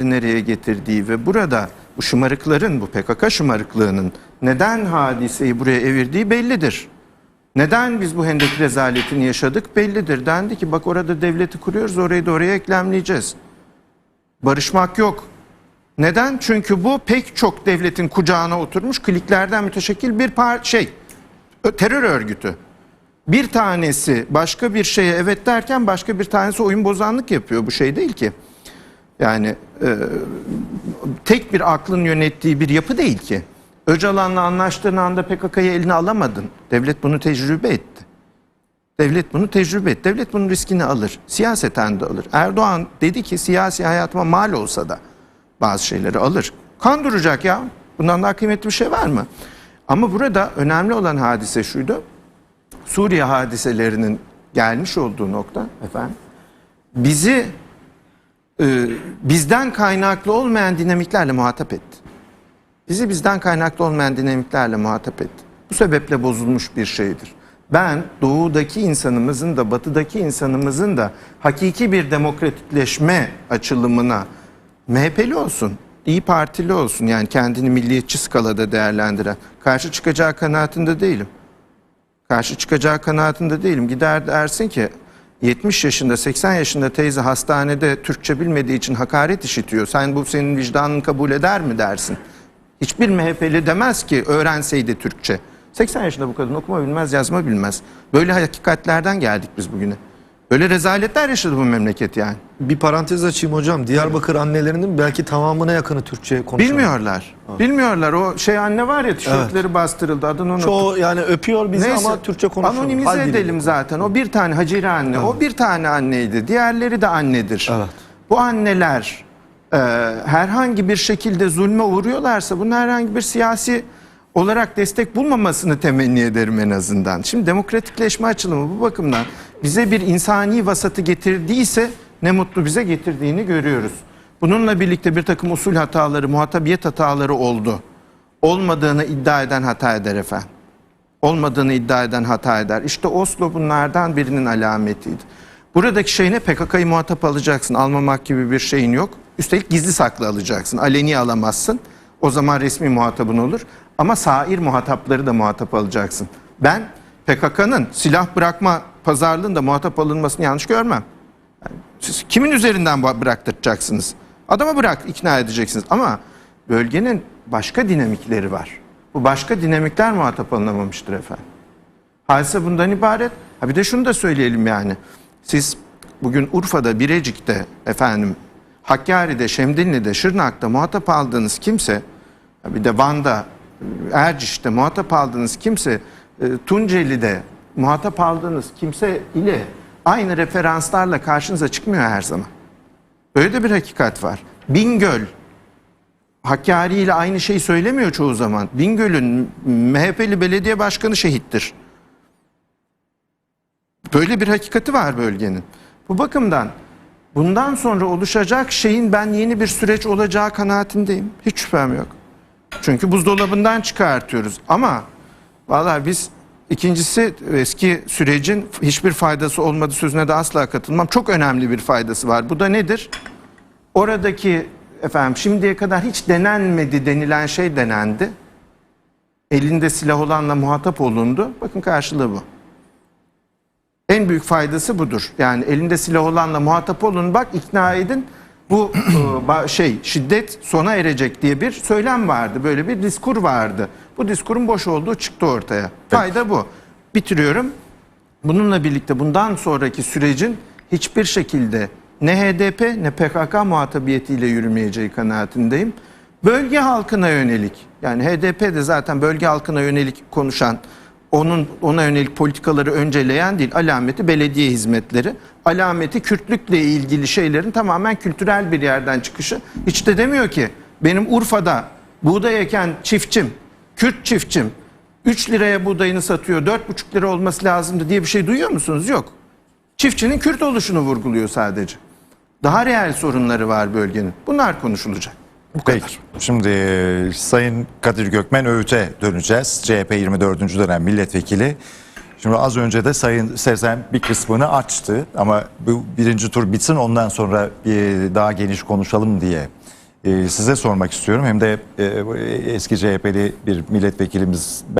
nereye getirdiği ve burada bu şımarıkların, bu PKK şımarıklığının neden hadiseyi buraya evirdiği bellidir. Neden biz bu hendek rezaletini yaşadık bellidir. Dendi ki bak orada devleti kuruyoruz orayı da oraya eklemleyeceğiz. Barışmak yok. Neden? Çünkü bu pek çok devletin kucağına oturmuş kliklerden müteşekkil bir par şey terör örgütü. Bir tanesi başka bir şeye evet derken başka bir tanesi oyun bozanlık yapıyor. Bu şey değil ki. Yani e, tek bir aklın yönettiği bir yapı değil ki. Öcalan'la anlaştığın anda PKK'yı eline alamadın. Devlet bunu tecrübe etti. Devlet bunu tecrübe etti. Devlet bunun riskini alır. Siyaseten de alır. Erdoğan dedi ki siyasi hayatıma mal olsa da bazı şeyleri alır. Kan duracak ya. Bundan daha kıymetli bir şey var mı? Ama burada önemli olan hadise şuydu. Suriye hadiselerinin gelmiş olduğu nokta efendim bizi e, bizden kaynaklı olmayan dinamiklerle muhatap etti. Bizi bizden kaynaklı olmayan dinamiklerle muhatap etti. Bu sebeple bozulmuş bir şeydir. Ben doğudaki insanımızın da batıdaki insanımızın da hakiki bir demokratikleşme açılımına MHP'li olsun, İyi Partili olsun yani kendini milliyetçi skalada değerlendiren karşı çıkacağı kanaatinde değilim karşı çıkacağı kanaatinde değilim. Gider dersin ki 70 yaşında 80 yaşında teyze hastanede Türkçe bilmediği için hakaret işitiyor. Sen bu senin vicdanın kabul eder mi dersin. Hiçbir MHP'li demez ki öğrenseydi Türkçe. 80 yaşında bu kadın okuma bilmez yazma bilmez. Böyle hakikatlerden geldik biz bugüne. Böyle rezaletler yaşadı bu memleket yani. Bir parantez açayım hocam. Diyarbakır annelerinin belki tamamına yakını Türkçe konuşuyor. Bilmiyorlar. Bilmiyorlar. O şey anne var ya tişörtleri bastırıldı adını unuttum. Çoğu yani öpüyor bizi Neyse, ama Türkçe konuşuyor. Anonimize diliyle. edelim zaten. O bir tane Hacire anne. O bir tane anneydi. Diğerleri de annedir. Evet. Bu anneler e, herhangi bir şekilde zulme uğruyorlarsa bunun herhangi bir siyasi olarak destek bulmamasını temenni ederim en azından. Şimdi demokratikleşme açılımı bu bakımdan bize bir insani vasatı getirdiyse ne mutlu bize getirdiğini görüyoruz. Bununla birlikte bir takım usul hataları, muhatabiyet hataları oldu. Olmadığını iddia eden hata eder efendim olmadığını iddia eden hata eder. İşte Oslo bunlardan birinin alametiydi. Buradaki şey ne? PKK'yı muhatap alacaksın. Almamak gibi bir şeyin yok. Üstelik gizli saklı alacaksın. Aleni alamazsın. O zaman resmi muhatabın olur. Ama sair muhatapları da muhatap alacaksın. Ben PKK'nın silah bırakma pazarlığında muhatap alınmasını yanlış görmem. Yani siz kimin üzerinden bıraktıracaksınız? Adama bırak, ikna edeceksiniz. Ama bölgenin başka dinamikleri var. Bu başka dinamikler muhatap alınamamıştır efendim. Hadise bundan ibaret. Ha bir de şunu da söyleyelim yani. Siz bugün Urfa'da, Birecik'te, efendim Hakkari'de, Şemdinli'de, Şırnak'ta muhatap aldığınız kimse, bir de Van'da, Erciş'te muhatap aldığınız kimse, e, Tunceli'de muhatap aldığınız kimse ile aynı referanslarla karşınıza çıkmıyor her zaman. Böyle de bir hakikat var. Bingöl, Hakkari ile aynı şeyi söylemiyor çoğu zaman. Bingöl'ün MHP'li belediye başkanı şehittir. Böyle bir hakikati var bölgenin. Bu bakımdan bundan sonra oluşacak şeyin ben yeni bir süreç olacağı kanaatindeyim. Hiç şüphem yok. Çünkü buzdolabından çıkartıyoruz. Ama vallahi biz ikincisi eski sürecin hiçbir faydası olmadı sözüne de asla katılmam. Çok önemli bir faydası var. Bu da nedir? Oradaki efendim şimdiye kadar hiç denenmedi denilen şey denendi. Elinde silah olanla muhatap olundu. Bakın karşılığı bu. En büyük faydası budur. Yani elinde silah olanla muhatap olun bak ikna edin. Bu e, şey şiddet sona erecek diye bir söylem vardı. Böyle bir diskur vardı. Bu diskurun boş olduğu çıktı ortaya. Fayda bu. Bitiriyorum. Bununla birlikte bundan sonraki sürecin hiçbir şekilde ne HDP ne PKK muhatabiyetiyle yürümeyeceği kanaatindeyim. Bölge halkına yönelik yani HDP de zaten bölge halkına yönelik konuşan onun ona yönelik politikaları önceleyen değil alameti belediye hizmetleri alameti Kürtlükle ilgili şeylerin tamamen kültürel bir yerden çıkışı hiç de demiyor ki benim Urfa'da buğday eken çiftçim Kürt çiftçim 3 liraya buğdayını satıyor 4,5 lira olması lazımdı diye bir şey duyuyor musunuz? Yok. Çiftçinin Kürt oluşunu vurguluyor sadece. Daha reel sorunları var bölgenin. Bunlar konuşulacak. Bu kadar. Peki. Şimdi e, Sayın Kadir Gökmen Öğüt'e döneceğiz. CHP 24. dönem milletvekili. Şimdi az önce de Sayın Sezen bir kısmını açtı ama bu birinci tur bitsin ondan sonra bir daha geniş konuşalım diye e, size sormak istiyorum. Hem de e, eski CHP'li bir milletvekilimiz